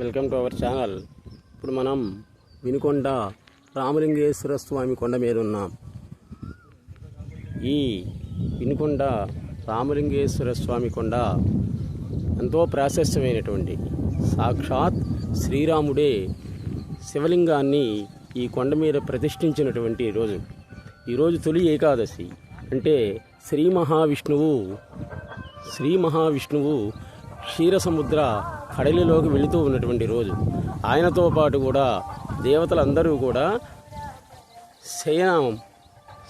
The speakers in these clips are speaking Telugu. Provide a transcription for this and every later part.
Welcome to our channel. ఇప్పుడు మనం వినుకొండ రామలింగేశ్వర స్వామి కొండ మీద ఉన్నాం. ఈ వినుకొండ రామలింగేశ్వర స్వామి కొండ ఎంతో ప్రాశస్త్యమైనటువంటి సాక్షాత్ శ్రీరాముడే శివలింగాన్ని ఈ కొండ మీద ప్రతిష్ఠించినటువంటి రోజు. ఈరోజు తొలి ఏకాదశి. అంటే శ్రీ మహావిష్ణువు శ్రీ మహావిష్ణువు క్షీరసముద్ర కడలిలోకి వెళుతూ ఉన్నటువంటి రోజు. ఆయనతో పాటు కూడా దేవతలందరూ కూడా శయనం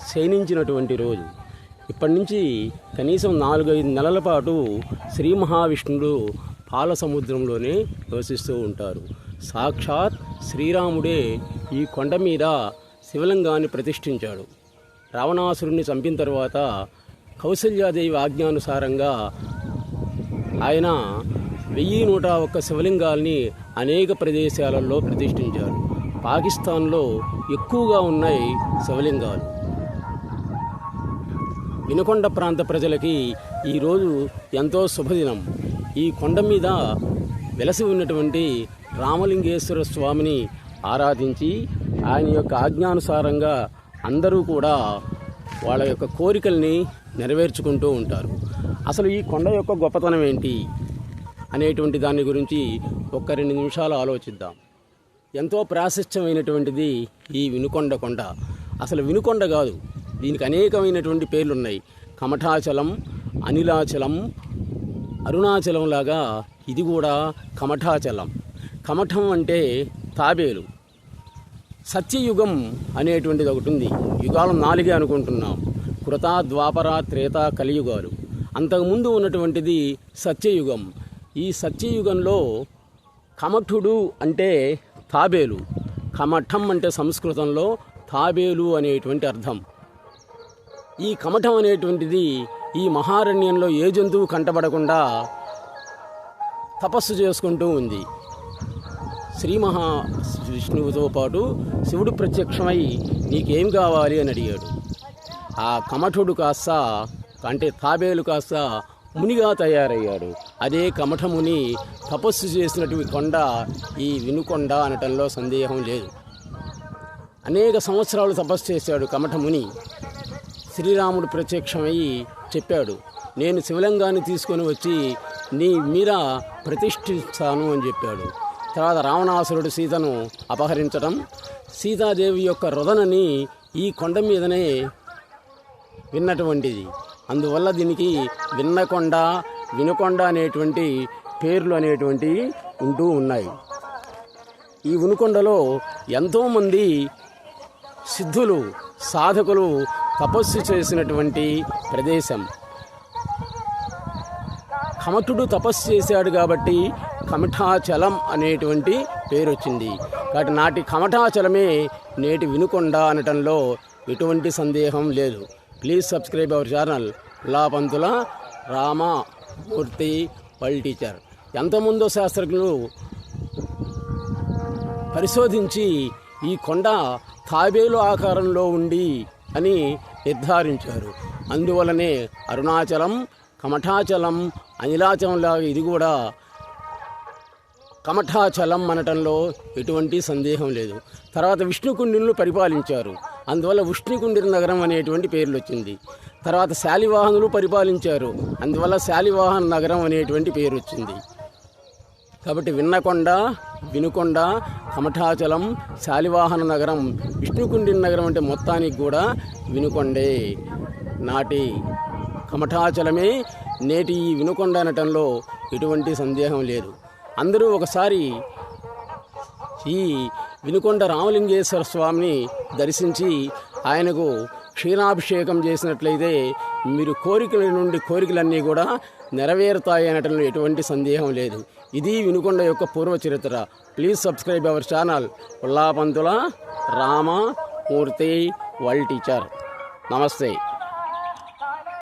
శయనించినటువంటి రోజు. ఇప్పటి నుంచి కనీసం నాలుగైదు నెలల పాటు శ్రీ మహావిష్ణుడు పాల సముద్రంలోనే నివసిస్తూ ఉంటారు. సాక్షాత్ శ్రీరాముడే ఈ కొండ మీద శివలింగాన్ని ప్రతిష్ఠించాడు. రావణాసురుణ్ణి చంపిన తర్వాత కౌసల్యాదేవి ఆజ్ఞానుసారంగా ఆయన వెయ్యి నూట ఒక్క శివలింగాల్ని అనేక ప్రదేశాలలో ప్రతిష్ఠించారు. పాకిస్తాన్లో ఎక్కువగా ఉన్నాయి శివలింగాలు. వినుకొండ ప్రాంత ప్రజలకి ఈరోజు ఎంతో శుభదినం. ఈ కొండ మీద వెలసి ఉన్నటువంటి రామలింగేశ్వర స్వామిని ఆరాధించి ఆయన యొక్క ఆజ్ఞానుసారంగా అందరూ కూడా వాళ్ళ యొక్క కోరికల్ని నెరవేర్చుకుంటూ ఉంటారు. అసలు ఈ కొండ యొక్క గొప్పతనం ఏంటి అనేటువంటి దాని గురించి ఒక్క రెండు నిమిషాలు ఆలోచిద్దాం. ఎంతో ప్రాశస్త్యమైనటువంటిది ఈ వినుకొండ కొండ. అసలు వినుకొండ కాదు దీనికి అనేకమైనటువంటి పేర్లు ఉన్నాయి కమఠాచలం అనిలాచలం అరుణాచలం లాగా ఇది కూడా కమఠాచలం. కమఠం అంటే తాబేలు. సత్యయుగం అనేటువంటిది ఒకటి ఉంది. యుగాలు నాలుగే అనుకుంటున్నాం. కృత ద్వాపర త్రేత కలియుగాలు. అంతకుముందు ఉన్నటువంటిది సత్యయుగం. ఈ సత్యయుగంలో కమఠుడు అంటే తాబేలు. కమఠం అంటే సంస్కృతంలో తాబేలు అనేటువంటి అర్థం. ఈ కమఠం అనేటువంటిది ఈ మహారణ్యంలో ఏ జంతువు కంటపడకుండా తపస్సు చేసుకుంటూ ఉంది. శ్రీ మహా విష్ణువుతో పాటు శివుడు ప్రత్యక్షమై నీకేం కావాలి అని అడిగాడు. ఆ కమఠుడు కాస్త అంటే తాబేలు కాస్త మునిగా తయారయ్యాడు. అదే కమఠముని తపస్సు చేసినటువంటి కొండ ఈ వినుకొండ అనటంలో సందేహం లేదు. అనేక సంవత్సరాలు తపస్సు చేశాడు కమఠముని. శ్రీరాముడు ప్రత్యక్షమయ్యి చెప్పాడు నేను శివలింగాన్ని తీసుకొని వచ్చి నీ మీద ప్రతిష్ఠిస్తాను అని చెప్పాడు. తర్వాత రావణాసురుడు సీతను అపహరించడం సీతాదేవి యొక్క రుదనని ఈ కొండ మీదనే విన్నటువంటిది. అందువల్ల దీనికి విన్నకొండ వినుకొండ అనేటువంటి పేర్లు అనేటువంటివి ఉంటూ ఉన్నాయి. ఈ ఉనుకొండలో ఎంతోమంది సిద్ధులు సాధకులు తపస్సు చేసినటువంటి ప్రదేశం. కమఠుడు తపస్సు చేశాడు కాబట్టి కమఠాచలం అనేటువంటి పేరు వచ్చింది కాబట్టి నాటి కమఠాచలమే నేటి వినుకొండ అనటంలో ఎటువంటి సందేహం లేదు. ప్లీజ్ సబ్స్క్రైబ్ అవర్ ఛానల్ లాపంతుల రామమూర్తి వరల్డ్ టీచర్ ఎంతమందో శాస్త్రజ్ఞులు పరిశోధించి ఈ కొండ తాబేలు ఆకారంలో ఉండి అని నిర్ధారించారు. అందువలనే అరుణాచలం కమఠాచలం అనిలాచలంలాగా ఇది కూడా కమఠాచలం అనటంలో ఎటువంటి సందేహం లేదు. తర్వాత విష్ణుకుండిను పరిపాలించారు. అందువల్ల విష్ణుకుండి నగరం అనేటువంటి పేర్లు వచ్చింది. తర్వాత శాలివాహనులు పరిపాలించారు. అందువల్ల శాలివాహన నగరం అనేటువంటి పేరు వచ్చింది. కాబట్టి విన్నకొండ వినుకొండ కమఠాచలం శాలివాహన నగరం విష్ణుకుండి నగరం అంటే మొత్తానికి కూడా వినుకొండే. నాటి కమఠాచలమే నేటి ఈ వినుకొండ అనటంలో ఎటువంటి సందేహం లేదు. అందరూ ఒకసారి ఈ వినుకొండ రామలింగేశ్వర స్వామిని దర్శించి ఆయనకు క్షీణాభిషేకం చేసినట్లయితే మీరు కోరికల నుండి కోరికలన్నీ కూడా నెరవేరుతాయి అనటంలో ఎటువంటి సందేహం లేదు. ఇది వినుకొండ యొక్క పూర్వ చరిత్ర. Please subscribe our channel Ullapantula Rama Murthy world teacher. నమస్తే.